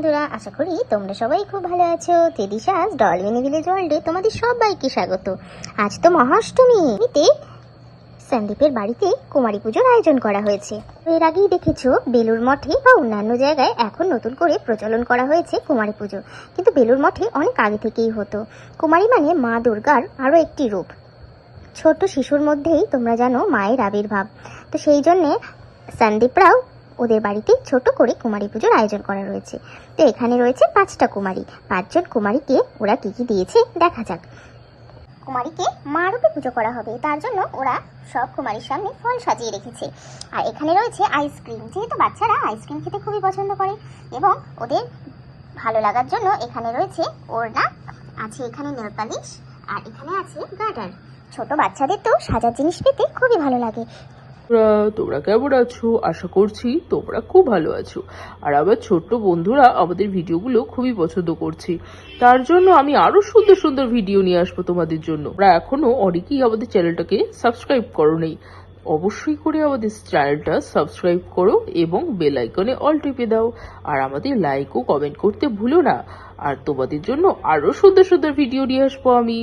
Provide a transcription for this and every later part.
বন্ধুরা, আশা করি তোমরা সবাই খুব ভালো আছো। তেদিশাস ডলমিনি ভিলেজ ওয়ার্ল্ডে তোমাদের সবাইকে স্বাগত। আজ তো মহাষ্টমী এতে সন্দীপের বাড়িতে কুমারী পুজোর আয়োজন করা হয়েছে। এর আগেই দেখেছ বেলুর মঠে বা অন্যান্য জায়গায় এখন নতুন করে প্রচলন করা হয়েছে কুমারী পুজো। কিন্তু বেলুর মঠে অনেক আগে থেকেই হতো। কুমারী মানে মা দুর্গার আরও একটি রূপ। ছোট শিশুর মধ্যেই তোমরা জানো মায়ের আবির্ভাব। তো সেই জন্যে সন্দীপরাও ওদের বাড়িতে ছোট করে কুমারী পুজোর আয়োজন করা রয়েছে। তো এখানে রয়েছে পাঁচটা কুমারী। পাঁচজন কুমারীকে ওরা কি কি দিয়েছে দেখা যাক। কুমারীকে মা রূপে পুজো করা হবে। তার জন্য ওরা সব কুমারীর সামনে ফল সাজিয়ে রেখেছে। আর এখানে রয়েছে আইসক্রিম যেহেতু বাচ্চারা আইসক্রিম খেতে খুবই পছন্দ করে এবং ওদের ভালো লাগার জন্য এখানে রয়েছে ওড়না, আছে এখানে নেল পালিশ আর এখানে আছে গার্ডার ছোট বাচ্চাদের তো সাজার জিনিস পেতে খুবই ভালো লাগে। তোমরা কেমন আছো? আশা করছি তোমরা খুব ভালো আছো। আর আমার ছোট্ট বন্ধুরা আমাদের ভিডিওগুলো খুবই পছন্দ করছে। তার জন্য আমি আরও সুন্দর সুন্দর ভিডিও নিয়ে আসব তোমাদের জন্য। আমরা এখনও অনেকেই আমাদের চ্যানেলটাকে সাবস্ক্রাইব করো নেই অবশ্যই করে আমাদের চ্যানেলটা সাবস্ক্রাইব করো এবং বেল আইকনে অল টিপে দাও। আর আমাদের লাইক ও কমেন্ট করতে ভুলো না। আর তোমাদের জন্য আরও সুন্দর সুন্দর ভিডিও নিয়ে আসব আমি।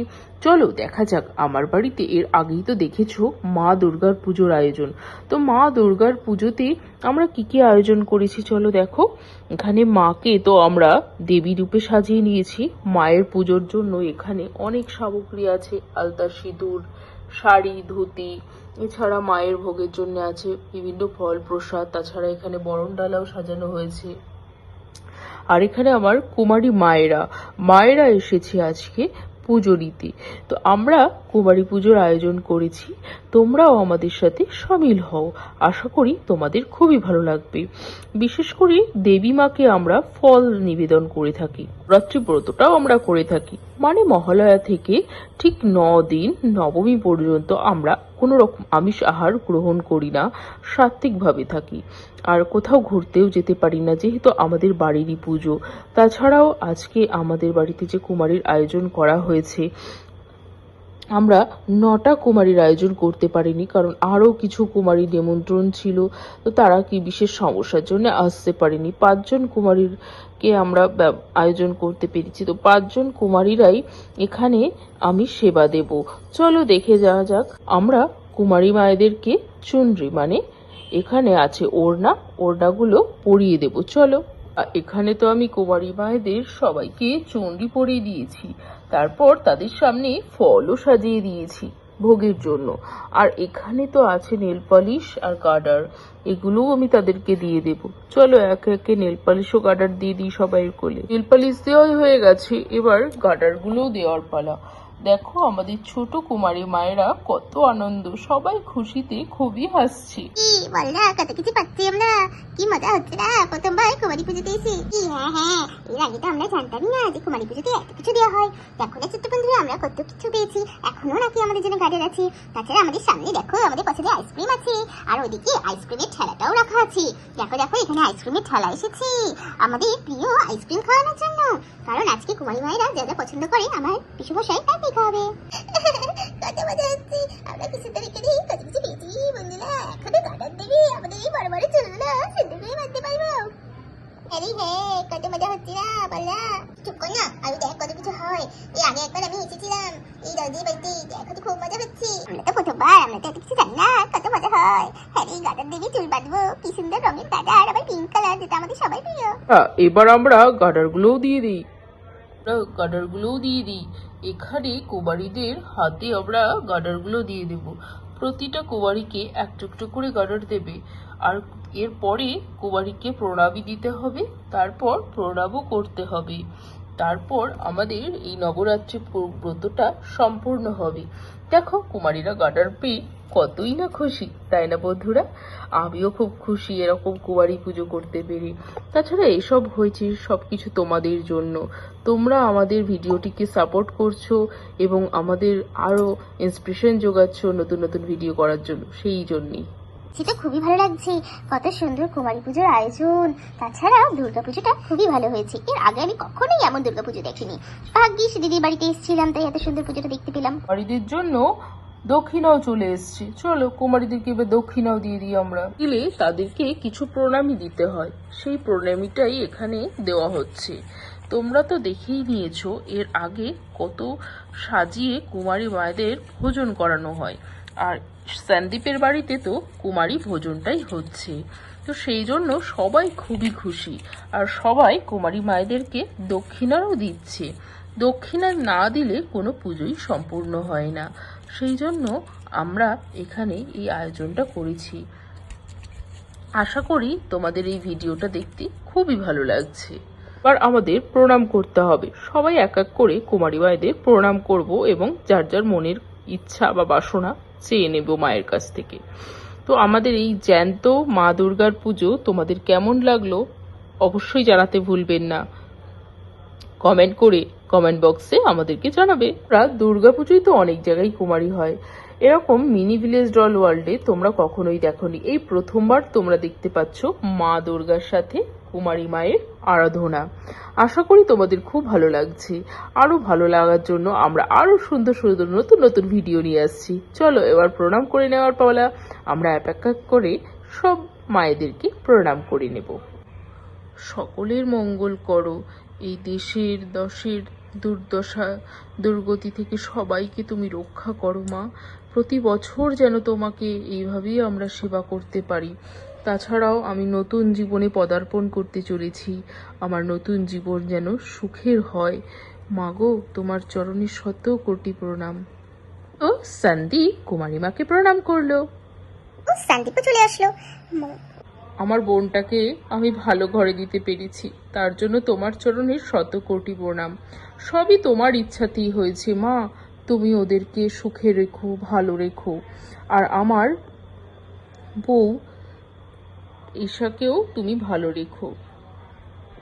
চলো, দেখা যাক, আমার বাড়িতে এর আগেই তো দেখেছ মা দুর্গার পুজোর আয়োজন। তো মা দুর্গার পুজোতে আমরা কি কি আয়োজন করেছি চলো দেখো। এখানে মাকে তো আমরা দেবী রূপে সাজিয়ে নিয়েছি। মায়ের পুজোর জন্য এখানে অনেক সামগ্রী আছে। আলতা সিঁদুর, শাড়ি, ধুতি, এছাড়া মায়ের ভোগের জন্য আছে বিভিন্ন ফল প্রসাদ। তাছাড়া এখানে বরণ ডালাও সাজানো হয়েছে। আর এখানে আমার কুমারী মায়েরা। মায়েরা এসেছে আজকে পুজো দিতে। তো আমরা কুমারী পুজোর আয়োজন করেছি। তোমরাও আমাদের সাথে সামিল হও। আশা করি তোমাদের খুবই ভালো লাগবে। বিশেষ করে দেবী মাকে আমরা ফল নিবেদন করে থাকি। রাত্রি ব্রতটাও আমরা করে থাকি। মানে মহালয়া থেকে ঠিক ন দিন নবমী পর্যন্ত আমরা কোনো রকম আমিষ আহার গ্রহণ করি না, সাত্ত্বিকভাবে থাকি। আর কোথাও ঘুরতেও যেতে পারি না, যেহেতু আমাদের বাড়িরই পুজো। তাছাড়াও আজকে আমাদের বাড়িতে যে কুমারীর আয়োজন করা হয়েছে আমরা নটা কুমারীর আয়োজন করতে পারিনি, কারণ আরও কিছু কুমারীর নিমন্ত্রণ ছিল, তো তারা কি বিশেষ সমস্যার জন্য আসতে পারেনি। পাঁচজন কুমারীর কে আমরা আয়োজন করতে পেরেছি, তো পাঁচজন কুমারীরাই এখানে আমি সেবা দেব। চলো দেখে যাওয়া যাক, আমরা কুমারী মায়েদেরকে চুনরি মানে এখানে আছে ওড়না, ওড়নাগুলো পরিয়ে দেব। চলো। এখানে তো আমি কুমারী মায়েদের সবাইকে চণ্ডী পরিয়ে দিয়েছি। তারপর তাদের সামনে ফলও সাজিয়ে দিয়েছি ভোগের জন্য। আর এখানে তো আছে নেল পলিশ আর গার্ডার। এগুলোও আমি তাদেরকে দিয়ে দেব। চলো একে একে নেল পলিশ ও গার্ডার দিয়ে দিই সবাইয়ের কোলে। নেল পলিশ দেওয়াই হয়ে গেছে। এবার গার্ডারগুলোও দেওয়ার পালা। দেখো আমাদের ছোট কুমারী মায়েরা কত আনন্দ। সবাই খুশিতে খুবই হাসছে। কত কিছু পাচ্ছি কি মজা হচ্ছে না প্রথমবার কুমারী পুজোতে এসে কি হ্যাঁ হ্যাঁ এর আগে তো আমরা জানতামই না যে কুমারী পুজোতে এত কিছু দেওয়া হয় দেখো না ছোট্ট বন্ধুরা আমরা কত কিছু পেয়েছি এখনও নাকি আমাদের জন্য গার্ডেন আছে তাছাড়া আমাদের সামনে দেখো আমাদের পছন্দের আইসক্রিম আছে আর ওদিকে আইসক্রিমের ঠেলাটাও রাখা আছে দেখো দেখো এখানে আইসক্রিমের ঠেলা এসেছে আমাদের প্রিয় আইসক্রিম খাওয়ানোর জন্য কারণ আজকে কুমারী মায়েরা যা যা পছন্দ করে আমার পিসু মশাই তাই দেখা হবে কত মজা হচ্ছে আমরা কিছু তো রেখে দিই কত কিছু আরে আমি একবার আমি এই আমরা চুল কি সুন্দর রঙের আবার পিঙ্ক কালার সবাই এবার আমরা দিয়ে দিই আমরা গার্ডারগুলোও দিয়ে দিই এখানে কুমারীদের হাতে আমরা গার্ডারগুলো দিয়ে দেব প্রতিটা কুমারীকে এক টুকটু করে গার্ডার দেবে। আর এরপরে কুমারীকে প্রণামী দিতে হবে, তারপর প্রণামও করতে হবে। তারপর আমাদের এই নবরাত্রি ব্রতটা সম্পূর্ণ হবে। দেখো, কুমারীরা গার্ডার পেয়ে কতই না খুশি, তাই না বন্ধুরা? আমিও খুব খুশি এরকম কুমারী পুজো করতে পেরে। তাছাড়া এসব হয়েছে সব কিছু তোমাদের জন্য। তোমরা আমাদের ভিডিওটিকে সাপোর্ট করছ এবং আমাদের আরও ইন্সপিরেশন যোগাচ্ছ নতুন নতুন ভিডিও করার জন্য, সেই জন্যই। সেটা খুবই ভালো লাগছে। কত সুন্দর কুমারী পুজোর আয়োজন। তাছাড়া দুর্গা পুজোটা খুবই ভালো হয়েছে। এর আগে আমি কখনোই এমন দুর্গা পুজো দেখিনি। ভাগ্যিস দিদির বাড়িতে এসেছিলাম, তাই এত সুন্দর পুজোটা দেখতে পেলাম। কুমারীদের জন্য দক্ষিণাও চলে এসছে। চলো, কুমারীদেরকে এবার দক্ষিণাও দিয়ে দিই আমরা। দিলে তাদেরকে কিছু প্রণামী দিতে হয়। সেই প্রণামীটাই এখানে দেওয়া হচ্ছে। তোমরা তো দেখেই নিয়েছো, এর আগে কত সাজিয়ে কুমারী মায়েদের ভোজন করানো হয়। আর সন্দীপের বাড়িতে তো কুমারী ভোজনটাই হচ্ছে। তো সেই জন্য সবাই খুবই খুশি। আর সবাই কুমারী মায়েদেরকে দক্ষিণারও দিচ্ছে। দক্ষিণা না দিলে কোনো পুজোই সম্পূর্ণ হয় না। সেই জন্য আমরা এখানে এই আয়োজনটা করেছি। আশা করি তোমাদের এই ভিডিওটা দেখতে খুবই ভালো লাগছে। এবার আমাদের প্রণাম করতে হবে। সবাই এক এক করে কুমারী মায়েদের প্রণাম করব এবং যার যার মনের ইচ্ছা বা বাসনা চেয়ে নেব মায়ের কাছ থেকে। তো আমাদের এই জ্যান্ত মা দুর্গার পুজো তোমাদের কেমন লাগল অবশ্যই জানাতে ভুলবেন না। কমেন্ট করে কমেন্ট বক্সে আমাদেরকে জানাবে। আমরা দুর্গাপুজোয় তো অনেক জায়গায় কুমারী হয়। এরকম মিনি ভিলেজ ডল ওয়ার্ল্ডে তোমরা কখনোই দেখোনি। এই প্রথমবার তোমরা দেখতে পাচ্ছ মা দুর্গার সাথে কুমারী মায়ের আরাধনা। আশা করি তোমাদের খুব ভালো লাগছে। আরও ভালো লাগার জন্য আমরা আরও সুন্দর সুন্দর, নতুন নতুন ভিডিও নিয়ে আসছি। চলো এবার প্রণাম করে নেওয়ার পাওলা আমরা এক এক করে সব মায়েদেরকে প্রণাম করে নেব। সকলের মঙ্গল করো। এই দেশের দশের দুর্দশা, দুর্গতি থেকে সবাইকে তুমি রক্ষা করো মা। প্রতি বছর যেন তোমাকে এইভাবেই আমরা সেবা করতে পারি। তাছাড়াও আমি নতুন জীবনে পদার্পণ করতে চলেছি। আমার নতুন জীবন যেন সুখের হয়। মাগো তোমার চরণে শত কোটি প্রণাম। ও সন্দীপ কুমারী মাকে প্রণাম করল। ও সন্দীপও চলে আসলো। আমার বোনটাকে আমি ভালো ঘরে দিতে পেরেছি। তার জন্য তোমার চরণে শত কোটি প্রণাম। সবই তোমার ইচ্ছাতেই হয়েছে মা। তুমি ওদেরকে সুখে রেখো ভালো রেখো। আর আমার বউ ঈশাকেও তুমি ভালো রেখো।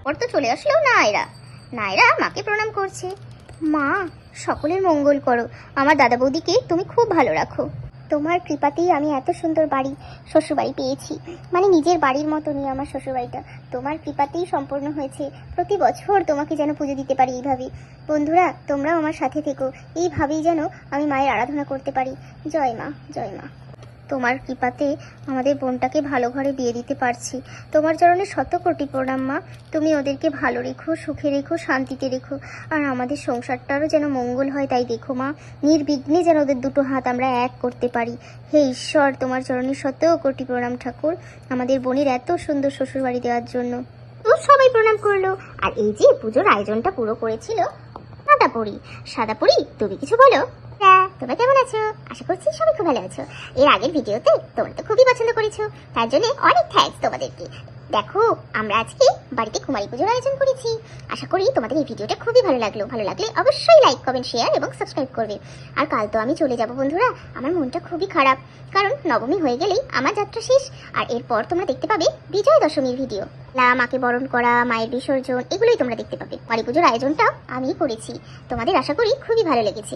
ওর তো চলে আসলো নায়রা। নায়রা মাকে প্রণাম করছে। মা, সকলের মঙ্গল করো। আমার দাদা বৌদিকে তুমি খুব ভালো রাখো। তোমার কৃপাতেই আমি এত সুন্দর বাড়ি, শ্বশুরবাড়ি পেয়েছি। মানে নিজের বাড়ির মতনই আমার শ্বশুরবাড়িটা। তোমার কৃপাতেই সম্পূর্ণ হয়েছে। প্রতি বছর তোমাকে যেন পুজো দিতে পারি এইভাবে। বন্ধুরা, তোমরাও আমার সাথে থেকো। এইভাবেই যেন আমি মায়ের আরাধনা করতে পারি। জয় মা জয় মা। তোমার কৃপাতে আমাদের বোনটাকে ভালো ঘরে বিয়ে দিতে পারছি। তোমার চরণে শত কোটি প্রণাম, মা। তুমি ওদেরকে ভালো রেখো, সুখে রেখো, শান্তিতে রেখো। আর আমাদের সংসারটারও যেন মঙ্গল হয় তাই দেখো, মা। নির্বিঘ্নে যেন ওদের দুটো হাত আমরা এক করতে পারি। হে ঈশ্বর, তোমার চরণে শত কোটি প্রণাম, ঠাকুর। আমাদের বোনের এত সুন্দর শ্বশুরবাড়ি দেওয়ার জন্য। সবাই প্রণাম করল। আর এই যে পুজোর আয়োজনটা পুরো করেছিল সাদা পরি, তুমি কিছু বলো? তোমরা কেমন আছো? আশা করছি সবাই খুব ভালো আছো। এর আগের ভিডিওতে তোমরা তো খুবই পছন্দ করেছ। তার জন্য অনেক থ্যাঙ্কস তোমাদেরকে। দেখো, আমরা আজকে বাড়িতে কুমারী পুজোর আয়োজন করেছি। আশা করি তোমাদের এই ভিডিওটা খুবই ভালো লাগল। ভালো লাগলে অবশ্যই লাইক কমেন্ট শেয়ার এবং সাবস্ক্রাইব করবে। আর কাল তো আমি চলে যাব বন্ধুরা। আমার মনটা খুবই খারাপ। কারণ নবমী হয়ে গেলেই আমার যাত্রা শেষ। আর এরপর তোমরা দেখতে পাবে বিজয় দশমীর ভিডিও লা মাকে বরণ করা, মায়ের বিসর্জন, এগুলোই তোমরা দেখতে পাবে। কালী পুজোর আয়োজনটাও আমি করেছি। তোমাদের আশা করি খুবই ভালো লেগেছে।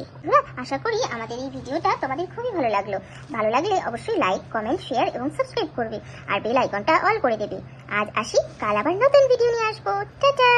আশা করি আমাদের এই ভিডিওটা তোমাদের খুবই ভালো লাগল। ভালো লাগলে অবশ্যই লাইক কমেন্ট শেয়ার এবং সাবস্ক্রাইব করবে আর বেল আইকনটা অল করে দেবে। আজ আসি, কাল আবার নতুন ভিডিও নিয়ে আসব। টাটা!